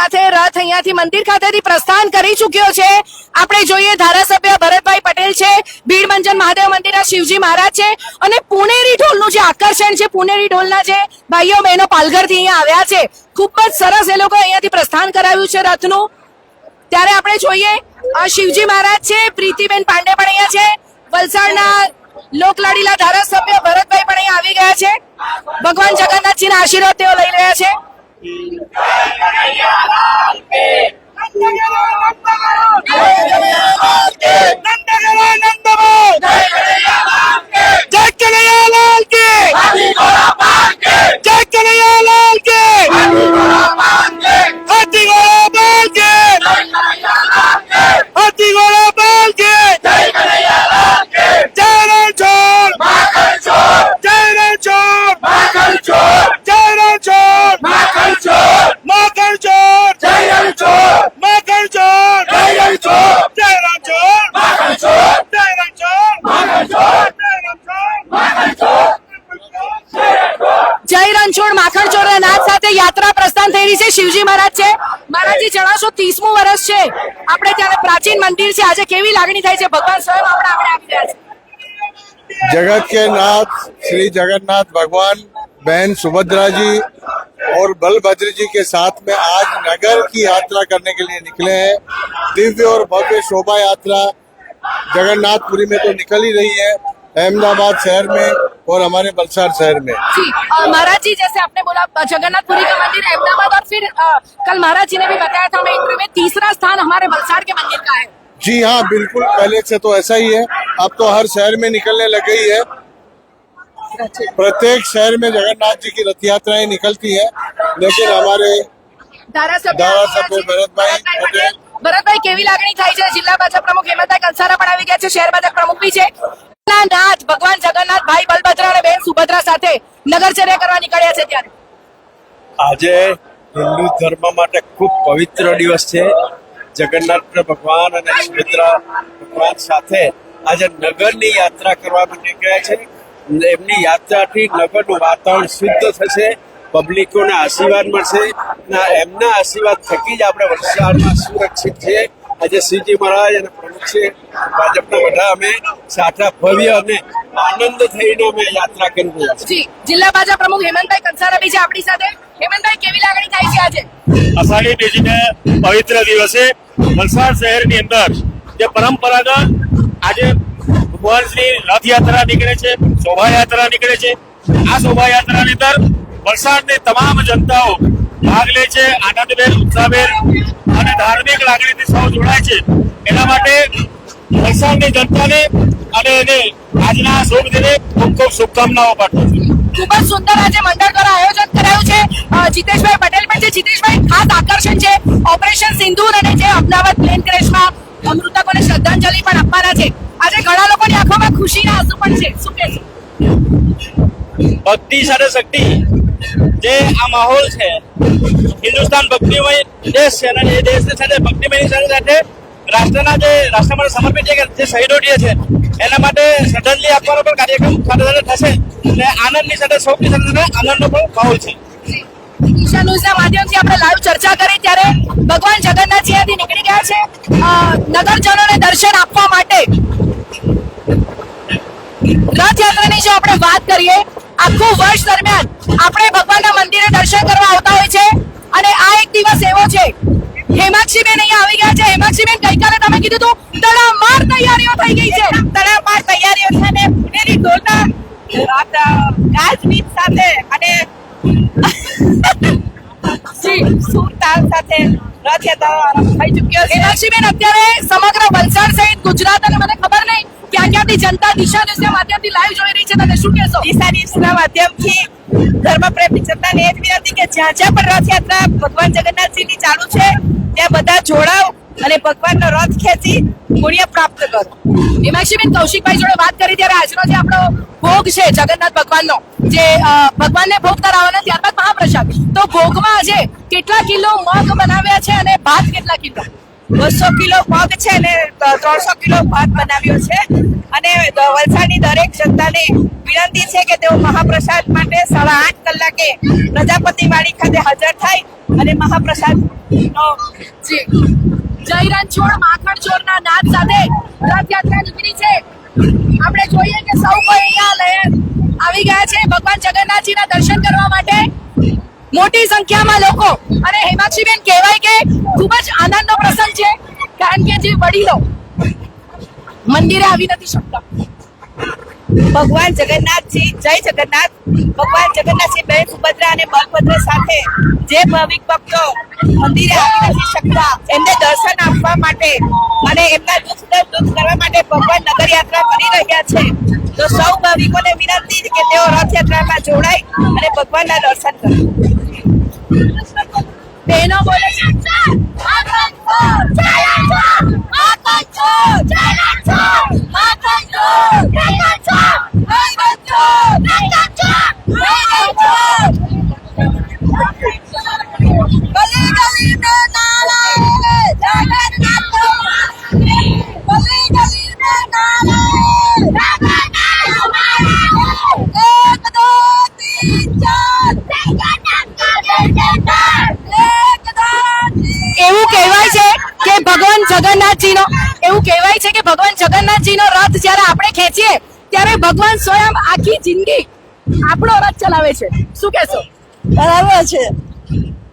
સાથે રથ અહીંયાથી મંદિર ખાતેથી પ્રસ્થાન કરી ચૂક્યો છે. આપણે જોઈએ ધારાસભ્ય ભરતભાઈ પટેલ છે, ભીડમંજન મહાદેવ મંદિરના શિવજી મહારાજ છે અને પુણેરી ઢોલનું જે આકર્ષણ છે, પુણેરી ઢોલના જે ભાઈઓ બહેનો પાલઘરથી અહીંયા આવ્યા છે. ખૂબ જ સરસ એ લોકો અહીંયાથી પ્રસ્થાન કરાવ્યું છે રથનું. ત્યારે આપણે જોઈએ શિવજી મહારાજ છે, પ્રીતિબેન પાંડે પણ અહીંયા છે. વલસાડના લોકલાડીલા ધારાસભ્ય ભરતભાઈ પણ અહીંયા આવી ગયા છે. ભગવાન જગન્નાથજીના આશીર્વાદ તેઓ લઈ રહ્યા છે. લાગણી થાય છે ભગવાન સ્વયં આપણે આપણે આવી રહ્યા છે जगत के नाथ श्री जगन्नाथ भगवान बहन सुभद्रा जी और बलभद्र जी के साथ में आज नगर की यात्रा करने के लिए निकले हैं दिव्य और भव्य शोभा यात्रा जगन्नाथपुरी में तो निकल ही रही है अहमदाबाद शहर में और हमारे वलसाड शहर में जी अ, महाराज जी जैसे आपने बोला अ, जगन्नाथपुरी का मंदिर अहमदाबाद और फिर अ, कल महाराज जी ने भी बताया था हमें इंटरव्यू में तीसरा स्थान हमारे वलसाड़ के मंदिर का है जी हाँ बिल्कुल पहले से तो ऐसा ही है अब तो हर शहर में निकलने लग गई है प्रत्येक शहर में जगन्नाथ जी की रथ यात्राएं निकलती है लेकिन हमारे ધારાસભ્ય ધારાસભ્ય આવ્યા છે. ભરતભાઈ પટેલ ભરતભાઈ કેવી લાગણી થાય છે જિલ્લા ભાજપ પ્રમુખ હેમંતભાઈ કંસારા પણ આવી ગયા છે શહેર ભાજપ પ્રમુખ બી છે ના નાથ ભગવાન જગન્નાથ ભાઈ બલભદ્ર અને બહેન સુભદ્રા સાથે નગરચર્યા કરવા નીકળ્યા છે ત્યારે આજે હિન્દુ ધર્મ માટે ખૂબ પવિત્ર દિવસ છે જગન્નાથ ભગવાન અને સુભદ્રા ભગવાન સાથે આજે નગરની યાત્રા કરવા માટે ગયા છે. એમની યાત્રાથી નગરનું વાતાવરણ શુદ્ધ થશે પબ્લિકોને આશીર્વાદ મળશે અને એમના આશીર્વાદ થકી જ આપણે વલસાડમાં સુરક્ષિત છીએ. આજે શ્રીજી મહારાજ અને પ્રમુખ છે ભાજપના બધા અમે સાચા ભવ્ય અને આનંદ થઈને અમે યાત્રા કરી રહ્યા છીએ. જિલ્લા ભાજપ પ્રમુખ હેમંતભાઈ કંસારા બી છે આપણી સાથે. હેમંતભાઈ કેવી લાગણી થાય છે આજે? અષાઢી બીજીને પવિત્ર દિવસે વલસાડ શહેરની અંદર જે પરંપરાગત આજે ભગવાનની રથયાત્રા નીકળે છે, શોભાયાત્રા નીકળે છે, આ શોભાયાત્રાની અંદર વલસાડની તમામ જનતાઓ ભાગ લે છે, આનંદભેર, ઉત્સાહભેર અને ધાર્મિક લાગણીથી સૌ જોડાય છે. એના માટે વલસાડની જનતાને અને એને આજના શુભ દિને ખૂબ ખૂબ શુભકામનાઓ પાઠવું છું. ખૂબ જ સુંદર આજે મંડળ દ્વારા આયોજન કરાયું છે. જીતેશભાઈ પટેલ પણ છે. જીતેશભાઈ ખાસ આકર્ષણ છે. ઓપરેશન સિંધુર અને જે અમદાવાદ પ્લેન ક્રેશમાં મૃતકોને શ્રદ્ધાંજલિ પણ આપવાના છે. આજે ઘણા લોકોની આંખોમાં ખુશીના આંસુ પણ છે. શું કહેશો? ભક્તિ સાથે શક્તિ જે આ માહોલ છે હિન્દુસ્તાન ભક્તિમય દેશ છે અને એ દેશની સાથે ભક્તિમય સાથે સાથે રાષ્ટ્રના જે રાષ્ટ્ર માટે સમર્પિત કે જે શહીદો છે, એના માટે શ્રદ્ધાંજલિ આપવાનો પણ કાર્યક્રમ સાથે થશે અને આનંદની સાથે સૌની સાથે આનંદનો પણ માહોલ છે. ઈશા ન્યૂઝના માધ્યમથી આપણે લાઈવ ચર્ચા કરી ત્યારે ભગવાન જગન્નાથ અહીંયાથી નીકળી ગયા છે. નગરજનોને દર્શન આપવા માટે રથયાત્રાની જો આપણે વાત કરીએ, આખું વર્ષ દરમિયાન આપણે ભગવાનના મંદિરે દર્શન કરવા આવતા હોય છે. અને આ એક દિવસ એવો છે હેમાક્ષીબેન અહીંયા આવી ગયા છે. હેમાક્ષીબેન ગઈકાલે તમે કીધું હતું તડામાર તૈયારીઓ થઈ ગઈ છે. તડામાર તૈયારીઓ છે અને એની ઢોલના ગાજવીજ સાથે અને સુરતાલ સાથે રથયાત્રા થઈ ચૂક્યો છે. મીનાક્ષીબેન અત્યારે સમગ્ર વલસાડ સહિત ગુજરાત અને મને ખબર નહીં ક્યાં ક્યાંથી જનતા દિશા ન્યૂઝના માધ્યમથી લાઈવ જોઈ રહી છે. તમે શું કહેશો? દિશા ન્યૂઝના માધ્યમથી ધર્મ પ્રેમી જનતાને એ જ વિનંતી કે જ્યાં જ્યાં પણ રથયાત્રા ભગવાન જગન્નાથજીની ચાલુ છે, ત્યાં બધા જોડાવ અને ભગવાનનો રથ ખેંચી પુણ્ય પ્રાપ્ત કરો. મીનાક્ષીબેન કૌશિકભાઈ જોડે વાત કરી ત્યારે આજનો જે આપણો ભોગ છે જગન્નાથ ભગવાનનો, જે ભગવાનને ભોગ ધરાવવાનો ત્યારબાદ મહાપ્રસાદ. તો ભોગમાં આજે કેટલા કિલો મગ બનાવ્યા છે અને ભાત કેટલા કિલો? બસો કિલો મગ છે ને ત્રણસો કિલો ભાત બનાવ્યો છે. અને વલસાડની દરેક જનતાને વિનંતી છે કે તેઓ મહાપ્રસાદ માટે સાડા આઠ કલાકે પ્રજાપતિ વાડી ખાતે હાજર થાય અને મહાપ્રસાદ નો જય રણછોડ માખણ ચોરના નાદ સાથે રથયાત્રા નીકળી છે. આપણે જોઈએ કે સૌ કોઈ અહીંયા લહેર આવી ગયા છે. ભગવાન જગન્નાથજીના દર્શન કરવા માટે મોટી સંખ્યામાં લોકો. અને હેમાક્ષીબેન કહેવાય કે ખૂબ જ આનંદનો પ્રસંગ છે, કારણ કે જે વડીલો મંદિરે આવી નથી શકતા. ભગવાન જગન્નાથજી, જય જગન્નાથ. ભગવાન જગન્નાથજી બહેન સુભદ્રા અને બલભદ્ર સાથે જે ભાવિક ભક્તો મંદિરે આવી નથી શકતા એમને દર્શન આપવા માટે અને એમના દુઃખ દૂર કરવા માટે ભગવાન નગર યાત્રા કરી રહ્યા છે. તો સૌ ભાવિકોને વિનંતી કે તેઓ રથયાત્રામાં જોડાય અને ભગવાનના દર્શન કરે. બહેનો બોલે છે જગન્નાથજીનો રથ જ્યારે આપણે ખેંચીએ ત્યારે ભગવાન સ્વયં આખી જિંદગી આપણો રથ ચલાવે છે. શું કહેશો? બરાબર છે.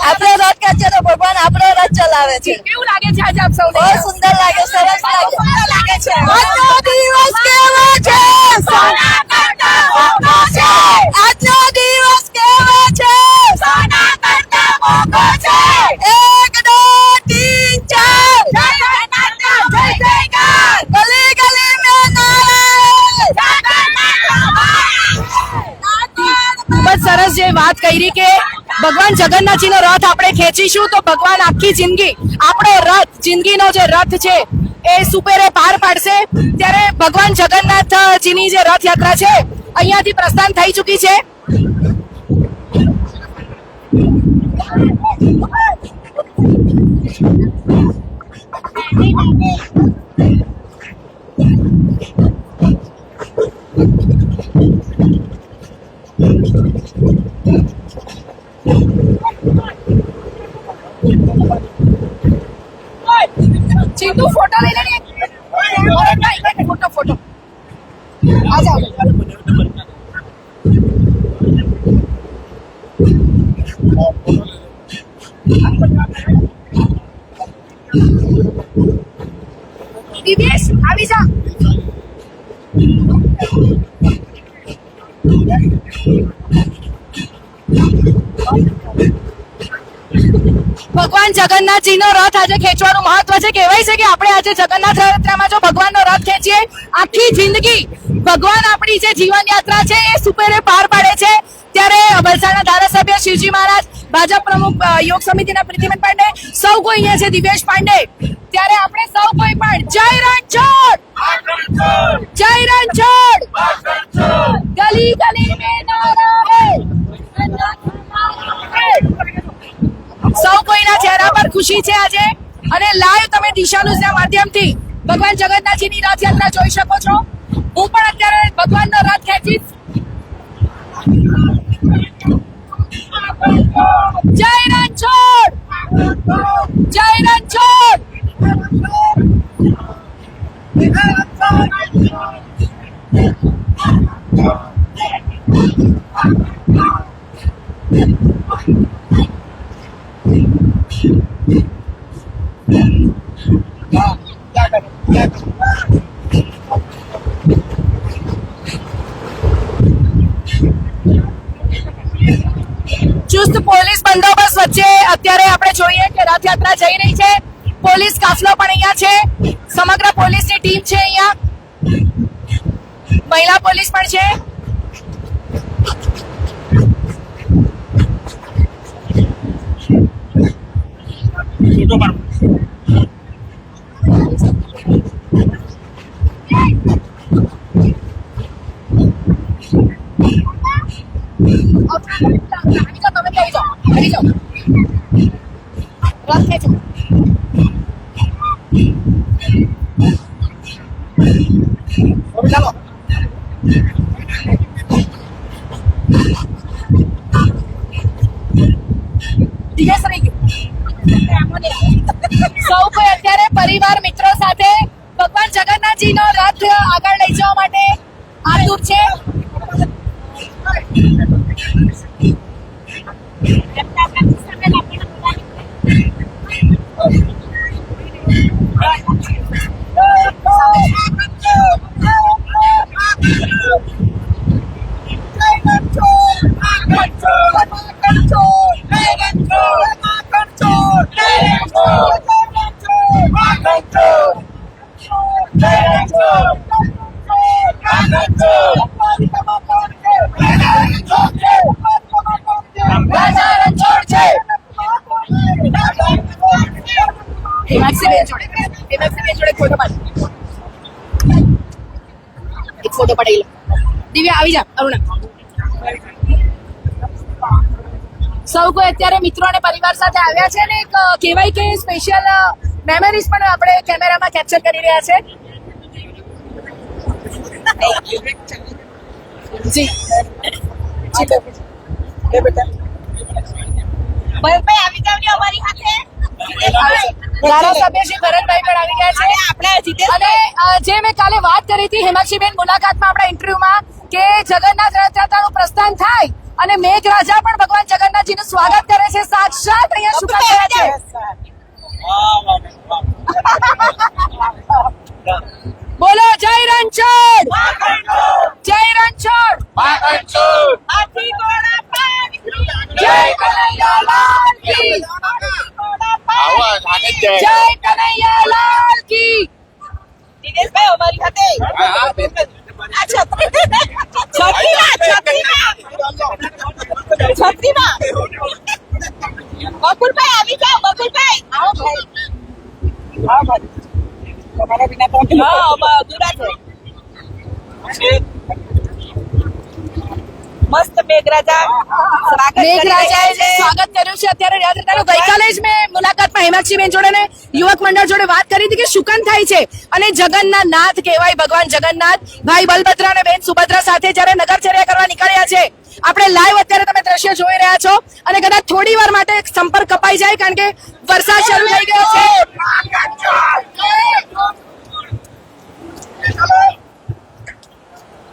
આપણે રથ કાચે તો ભગવાન આપણો રથ ચલાવે છે. કેવું લાગે છે આજે આપ સૌને? બહુ સુંદર લાગે સરસ લાગે. છે. આજનો દિવસ કેવો છે? સોના કરતા મોંઘો છે. આજનો દિવસ કેવો છે? સોના કરતા મોંઘો છે. કરી કે ભગવાન જગન્નાથજીનો રથ આપણે ખેંચીશું તો ભગવાન આખી જિંદગી, આપણો રથ, જિંદગીનો જે રથ છે, એ સુપેરે પાર પાડશે. ત્યારે ભગવાન જગન્નાથજીની જે રથયાત્રા છે, અહીંયાથી પ્રસ્થાન થઈ ચૂકી છે. ભગવાન જગન્નાથજીનો રથ આજે વચ્ચે કહેવાય છે કે આપણે આજે જગન્નાથ યાત્રામાં જો ભગવાનનો રથ ખેંચીએ, આખી જિંદગી ભગવાન આપણી જે જીવન યાત્રા છે એ સુપેરે પાર પાડે છે. ત્યારે વલસાડના ધારાસભ્ય શિવજી મહારાજ, ભાજપ પ્રમુખ યોગ સમિતિના પ્રીતિબેન પાંડે, સૌ કોઈ અહીંયા છે, દિવેશ પાંડે. ત્યારે આપણે સૌ કોઈ પણ જય રણછોડ! જય રણછોડ! ગલી ગલી મે નારા હે સૌ કોઈના ચહેરા પર ખુશી છે આજે. અને લાઈવ તમે દિશાનું ન્યૂઝના માધ્યમથી ભગવાન જગન્નાથજીની રથયાત્રા જોઈ શકો છો. હું પણ અત્યારે ભગવાનનો રથ ખેંચીશ. જય રણછોડ! જય રણછોડ! ચુસ્ત પોલીસ બંદોબસ્ત વચ્ચે અત્યારે આપણે જોઈએ કે જઈ રહી છે. પોલીસ કાફલો પણ અહીંયા છે. સમગ્ર પોલીસની ટીમ છે અહીંયા. મહિલા પોલીસ પણ છે. તમે કહી જાઓ. કહી જાઓ. આવી જાઓ રથ ખેંચો સૌ કોઈ અત્યારે પરિવાર મિત્રો સાથે ભગવાન જગન્નાથજીનો રથ આગળ લઈ જવા માટે આતુર છે હિમાક્ષીબેન જોડે હિમાક્ષીબેન જોડે ફોટો પાડ એક ફોટો પડાવી લો દિવ્યા આવી જા અરુણા સૌ કોઈ અત્યારે મિત્રો અને પરિવાર સાથે આવ્યા છે ને એક અ, કહેવાય કે સ્પેશિયલ મેમરીઝ પણ આપણે કેમેરામાં કેપ્ચર કરી રહ્યા છે. જી. ભરતભાઈ આવી જાવ અમારી સાથે. ધારાસભ્ય ભરતભાઈ પણ આવી ગયા છે. આપણે અને જે મેં કાલે વાત કરી હતી હેમાક્ષીબેન મુલાકાતમાં આપણા ઇન્ટરવ્યુમાં કે જગન્નાથ રથયાત્રાનું પ્રસ્થાન થાય અને મેઘરાજા પણ ભગવાન જગન્નાથજીનું સ્વાગત કરે છે. સાક્ષાત અહીંયા થયા છે. બોલો જય રણછોડ જય રણછોડ હાથી ઘોડા પાર જય કનૈયાલાલ મેઘરાજા મેં મુલાકાતમાં હેમાક્ષીબેન જોડે યુવક મંડળ જોડે વાત કરી હતી કે શુકન થાય છે? અને જગન્ના કહેવાય ભગવાન જગન્નાથ. ભાઈ બલભદ્રા અને બેન સુભદ્રા સાથે જયારે નગરચર્યા કરવા નીકળ્યા છે આપણે લાઈવ અત્યારે તમે દ્રશ્ય જોઈ રહ્યા છો. અને કદાચ થોડી વાર માટે સંપર્ક કપાઈ જાય કારણ કે વરસાદ શરૂ થઈ ગયો છે.